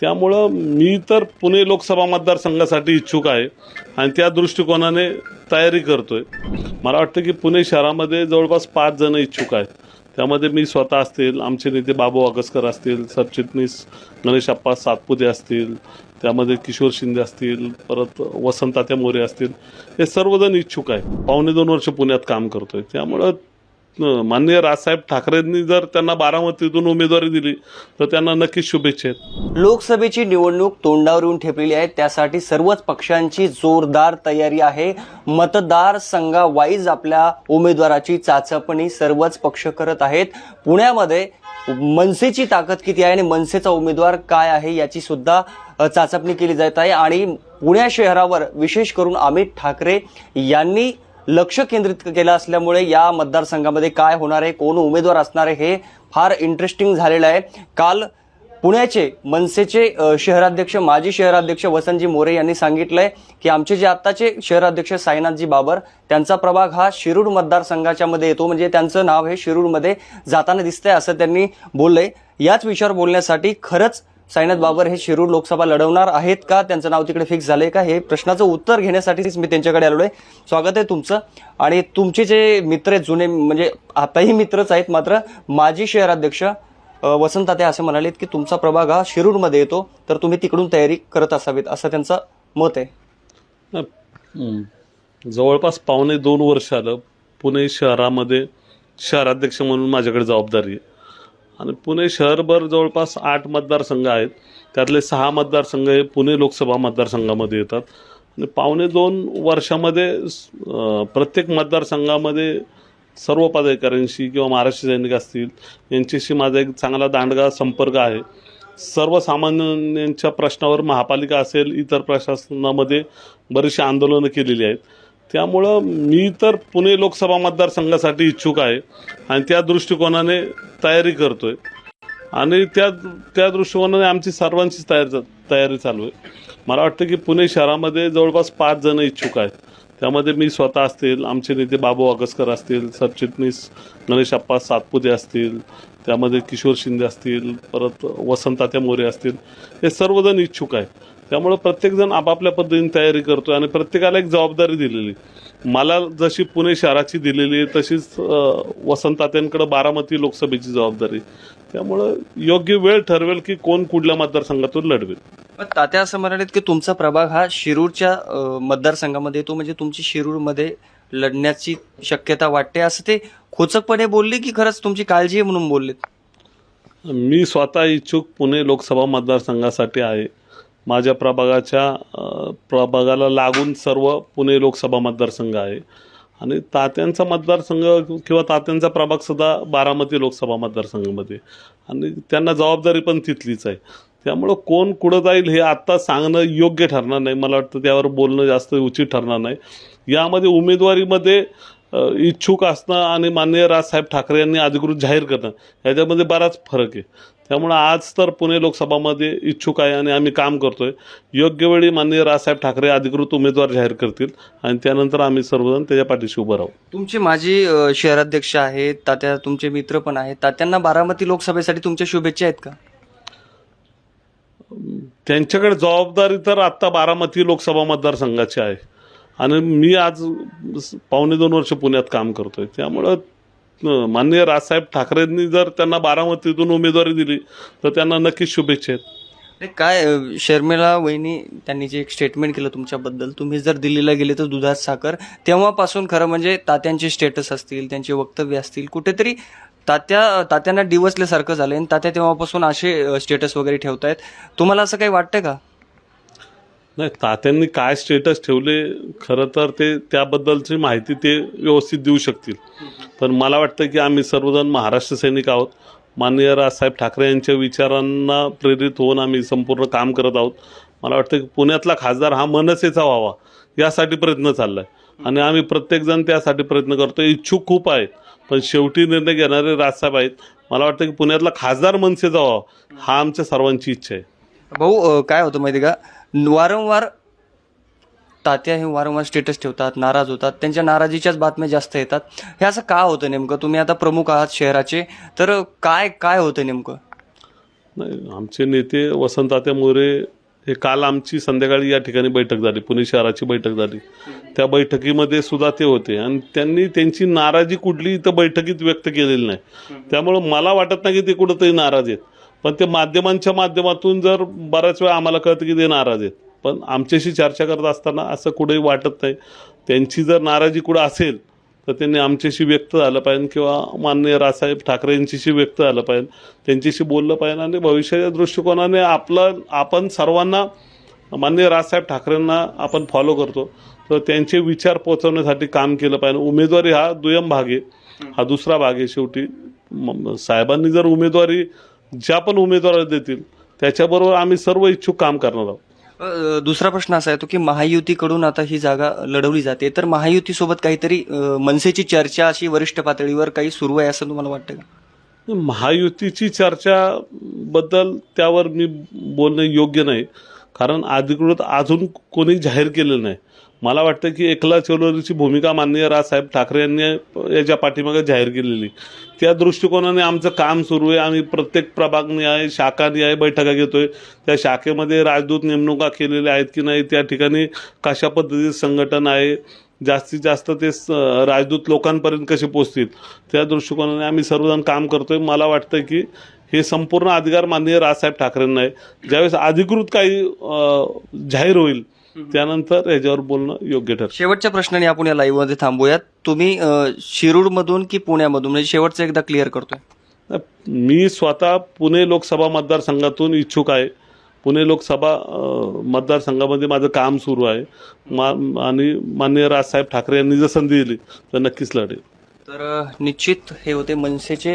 त्यामुळं मी तर पुणे लोकसभा मतदारसंघासाठी इच्छुक आहे आणि त्या दृष्टिकोनाने तयारी करतोय. मला वाटतं की पुणे शहरामध्ये जवळपास पाच जण इच्छुक आहेत. त्यामध्ये मी स्वतः असतील आमचे नेते बाबू अगसकर असतील सरचिटणीस गणेश अप्पा सातपुते असतील त्यामध्ये किशोर शिंदे असतील परत वसंतात्या मोरे असतील हे सर्वजण इच्छुक आहे पावणे दोन वर्ष पुण्यात काम करतोय. त्यामुळं माननीय राजसाहेब ठाकरेंनी जर त्यांना बारामतीतून उमेदवारी दिली तर त्यांना नक्कीच शुभेच्छा आहेत. लोकसभेची निवडणूक तोंडावर येऊन ठेपलेली आहे. त्यासाठी सर्वच पक्षांची जोरदार तयारी आहे. मतदार संघावाईज आपल्या उमेदवाराची चाचपणी सर्वच पक्ष करत आहेत. पुण्यामध्ये मनसेची ताकद किती आहे आणि मनसेचा उमेदवार काय आहे याची सुद्धा चाचपणी केली जात आहे. आणि पुण्या शहरावर विशेष करून अमित ठाकरे यांनी लक्ष केंद्रित केलं असल्यामुळे या मतदारसंघामध्ये काय होणार आहे कोण उमेदवार असणार आहे हे फार इंटरेस्टिंग झालेलं आहे. काल पुण्याचे मनसेचे शहराध्यक्ष माजी शहराध्यक्ष वसंतजी मोरे यांनी सांगितलंय की आमचे जे आत्ताचे शहराध्यक्ष साईनाथजी बाबर त्यांचा प्रभाग हा शिरूर मतदारसंघाच्या मध्ये येतो. म्हणजे त्यांचं नाव हे शिरूरमध्ये जाताना दिसतंय असं त्यांनी बोललंय. याच विषयावर बोलण्यासाठी खरंच साईनाथ बाबर हे शिरूर लोकसभा लढवणार आहेत का? त्यांचं नाव तिकडे फिक्स झालंय का? हे प्रश्नाचं उत्तर घेण्यासाठीच मी त्यांच्याकडे आलो आहे स्वागत आहे तुमचं. आणि तुमचे जे मित्र आहेत जुने म्हणजे आताही मित्रच आहेत मात्र माजी शहराध्यक्ष वसंत तात्या असं म्हणालेत की तुमचा प्रभाग हा शिरूरमध्ये येतो तर तुम्ही तिकडून तयारी करत असावीत असं त्यांचं मत आहे. जवळपास पावणे दोन वर्ष आलं पुणे शहरामध्ये शहराध्यक्ष म्हणून माझ्याकडे जबाबदारी आहे. आणि पुणे शहरभर जवळपास आठ मतदारसंघ आहेत. त्यातले सहा मतदारसंघ हे पुणे लोकसभा मतदारसंघामध्ये येतात. आणि पावणे दोन वर्षामध्ये प्रत्येक मतदारसंघामध्ये सर्व पदाधिकाऱ्यांशी किंवा महाराष्ट्र सैनिक असतील यांच्याशी माझा एक चांगला दांडगा संपर्क आहे. सर्वसामान्यांच्या प्रश्नावर महापालिका असेल इतर प्रशासनामध्ये बरीचशी आंदोलनं केलेली आहेत. त्यामुळं मी तर पुणे लोकसभा मतदारसंघासाठी इच्छुक आहे आणि त्या दृष्टिकोनाने तयारी करतो आहे आणि त्या त्या दृष्टिकोनाने आमची सर्वांचीच तयारी तयारी चालू आहे. मला वाटतं की पुणे शहरामध्ये जवळपास पाच जण इच्छुक आहेत. त्यामध्ये मी स्वतः असतील आमचे नेते बाबू अगसकर असतील सरचिटणीस गणेश अप्पा सातपुते असतील त्यामध्ये किशोर शिंदे असतील परत वसंतात्या मोरे असतील हे सर्वजण इच्छुक आहेत. त्यामुळं प्रत्येकजण आपापल्या पद्धतीने तयारी करतोय आणि प्रत्येकाला एक जबाबदारी दिलेली. मला जशी पुणे शहराची दिलेली आहे तशीच वसंतात्यांकडे बारामती लोकसभेची जबाबदारी त्यामुळं योग्य वेळ ठरवेल की कोण कुठल्या मतदारसंघातून लढवेल. पण तात्या असं म्हणालेत की तुमचा प्रभाग हा शिरूरच्या मतदारसंघामध्ये येतो म्हणजे तुमची शिरूरमध्ये लढण्याची शक्यता वाटते असं ते खोचकपणे बोलले की खरंच तुमची काळजी आहे म्हणून बोललेत? मी स्वतः इच्छुक पुणे लोकसभा मतदारसंघासाठी आहे. माझ्या प्रभागाच्या प्रभागाला लागून सर्व पुणे लोकसभा मतदारसंघ आहे. आणि तात्यांचा मतदारसंघ किंवा तात्यांचा प्रभाग सुद्धा बारामती लोकसभा मतदारसंघामध्ये. आणि त्यांना जबाबदारी पण तिथलीच आहे. त्यामुळं कोण कुठं जाईल हे आत्ता सांगणं योग्य ठरणार नाही. मला वाटतं त्यावर बोलणं जास्त उचित ठरणार नाही. यामध्ये उमेदवारीमध्ये इच्छुक असणं आणि माननीय राजसाहेब ठाकरे यांनी अधिकृत जाहीर करणं याच्यामध्ये बराच फरक आहे. त्यामुळं आज तर पुणे लोकसभामध्ये इच्छुक आहे आणि आम्ही काम करतोय. योग्य वेळी माननीय राजसाहेब ठाकरे अधिकृत उमेदवार जाहीर करतील आणि त्यानंतर आम्ही सर्वजण त्याच्या पाठीशी उभं राहू. तुमचे माजी शहराध्यक्ष आहेत तात्या तुमचे मित्र पण आहेत. तात्यांना बारामती लोकसभेसाठी तुमच्या शुभेच्छा आहेत का? त्यांच्याकडे जबाबदारी तर आत्ता बारामती लोकसभा मतदारसंघाची आहे. आणि मी आज पावणे दोन वर्ष पुण्यात काम करतोय. त्यामुळं माननीय राजसाहेब ठाकरेंनी जर त्यांना बारामतीतून उमेदवारी दिली तर त्यांना नक्कीच शुभेच्छा आहेत. काय शर्मिला वहिनी त्यांनी जे एक स्टेटमेंट केलं तुमच्याबद्दल तुम्ही जर दिल्लीला गेले तर दुधात साखर तेव्हापासून खरं म्हणजे तात्यांचे स्टेटस असतील त्यांचे वक्तव्य असतील कुठेतरी तात्या तात्यांना डिवसल्यासारखं झालं आणि तात्या तेव्हापासून असे स्टेटस वगैरे ठेवतायत. तुम्हाला असं काही वाटतं का? नाही तात्यांनी काय स्टेटस ठेवले खरं तर ते त्याबद्दलची माहिती ते व्यवस्थित देऊ शकतील. पण मला वाटतं की आम्ही सर्वजण महाराष्ट्र सैनिक आहोत. माननीय राजसाहेब ठाकरे यांच्या विचारांना प्रेरित होऊन आम्ही संपूर्ण काम करत आहोत. मला वाटतं की पुण्यातला खासदार हा मनसेचा व्हावा यासाठी प्रयत्न चालला आहे आणि आम्ही प्रत्येकजण त्यासाठी प्रयत्न करतो. इच्छुक खूप आहेत पण शेवटी निर्णय घेणारे राजसाहेब आहेत. मला वाटतं की पुण्यातला खासदार मनसेचा व्हावा हा आमच्या सर्वांची इच्छा आहे. भाऊ काय होतं माहिती का? वारंवार तात्या हे वारंवार स्टेटस ठेवतात नाराज होतात. त्यांच्या नाराजीच्याच बातम्या जास्त येतात. हे असं का होतं नेमकं? तुम्ही आता प्रमुख आहात शहराचे तर काय काय होतं नेमकं? नाही आमचे नेते वसंतात्या मोरे हे काल आमची संध्याकाळी या ठिकाणी बैठक झाली पुणे शहराची बैठक झाली. त्या बैठकीमध्ये सुद्धा ते होते. आणि त्यांनी त्यांची नाराजी कुठली इथं बैठकीत व्यक्त केलेली नाही. त्यामुळं मला वाटत नाही की ते कुठंतरी नाराज आहेत. पण ते माध्यमांच्या माध्यमातून जर बऱ्याच वेळा आम्हाला कळतं की ते नाराज आहेत. पण आमच्याशी चर्चा करत असताना असं कुठेही वाटत नाही. त्यांची जर नाराजी कुठं असेल तर त्यांनी आमच्याशी व्यक्त झालं पाहिजे किंवा माननीय रासाहेब ठाकरे यांच्याशी व्यक्त झालं पाहिजे. त्यांच्याशी बोललं पाहिजे आणि भविष्याच्या दृष्टिकोनाने आपलं आपण सर्वांना माननीय राजसाहेब ठाकरेंना आपण फॉलो करतो. तर त्यांचे विचार पोचवण्यासाठी काम केलं पाहिजे. उमेदवारी हा दुय्यम भाग आहे. हा दुसरा भाग आहे शेवटी. साहेबांनी जर उमेदवारी ज्या पण उमेदवार देतील त्याच्याबरोबर आम्ही सर्व इच्छुक काम करणार आहोत. दुसरा प्रश्न असा येतो की महायुतीकडून आता ही जागा लढवली जाते. तर महायुतीसोबत काहीतरी मनसेची चर्चा अशी वरिष्ठ पातळीवर काही सुरू आहे असं तुम्हाला वाटतं का? महायुतीची चर्चा बद्दल त्यावर मी बोलणं योग्य नाही. कारण अधिकृत अजून कोणी जाहीर केलेलं नाही. मला वाटतं की एकला चलोरीची भूमिका माननीय राजसाहेब ठाकरे यांनी याच्या पाठीमागे जाहीर केलेली. त्या दृष्टिकोनाने आमचं काम सुरू आहे. आम्ही प्रत्येक प्रभागनिहाय आहे शाखानी आहे बैठका घेतोय. त्या शाखेमध्ये राजदूत नेमणुका केलेल्या आहेत की नाही त्या ठिकाणी कशा पद्धतीचं संघटन आहे जास्तीत जास्त ते स- राजदूत लोकांपर्यंत कसे पोचतील त्या दृष्टिकोनाने आम्ही सर्वजण काम करतोय. मला वाटतं की हे संपूर्ण अधिकार माननीय राजसाहेब ठाकरेंना आहे. ज्यावेळेस अधिकृत काही जाहीर होईल त्यानंतर याच्यावर बोलणं योग्य ठरेल शेवटच्या प्रश्नाने आपण या लाईव्हमध्ये थांबूयात. तुम्ही अ, शिरूरमधून की पुण्यामधून? म्हणजे शेवटचं एकदा क्लिअर करतोय. मी स्वतः पुणे लोकसभा मतदारसंघातून इच्छुक आहे. पुणे लोकसभा मतदारसंघामध्ये माझं काम सुरू आहे. मा आणि माननीय राजसाहेब ठाकरे यांनी जर संधी दिली तर नक्कीच लढेल. तर निश्चित हे होते मनसेचे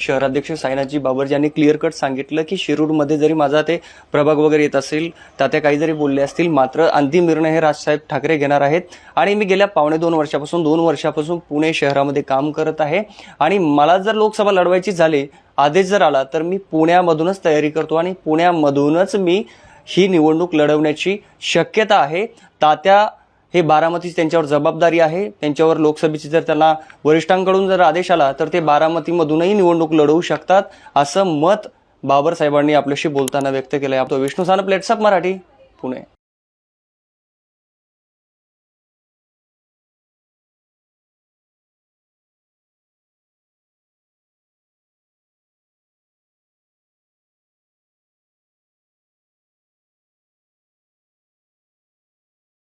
शहराध्यक्ष साईनाथजी बाबरजी यांनी क्लिअर कट सांगितलं की शिरूरमध्ये जरी माझा ते प्रभाग वगैरे येत असेल तात्या काही जरी बोलले असतील मात्र अंतिम निर्णय हे राजसाहेब ठाकरे घेणार आहेत. आणि मी गेल्या पावणे दोन वर्षापासून दोन वर्षापासून पुणे शहरामध्ये काम करत आहे. आणि मला जर लोकसभा लढवायची झाली आदेश जर आला तर मी पुण्यामधूनच तयारी करतो आणि पुण्यामधूनच मी ही निवडणूक लढवण्याची शक्यता आहे. तात्या हे बारामतीची त्यांच्यावर जबाबदारी आहे. त्यांच्यावर लोकसभेची जर त्यांना वरिष्ठांकडून जर आदेश आला तर ते बारामतीमधूनही निवडणूक लढवू शकतात असं मत बाबर साहेबांनी आपल्याशी बोलताना व्यक्त केलं आहे आपलं विष्णू सानप लेट्सअप मराठी पुणे.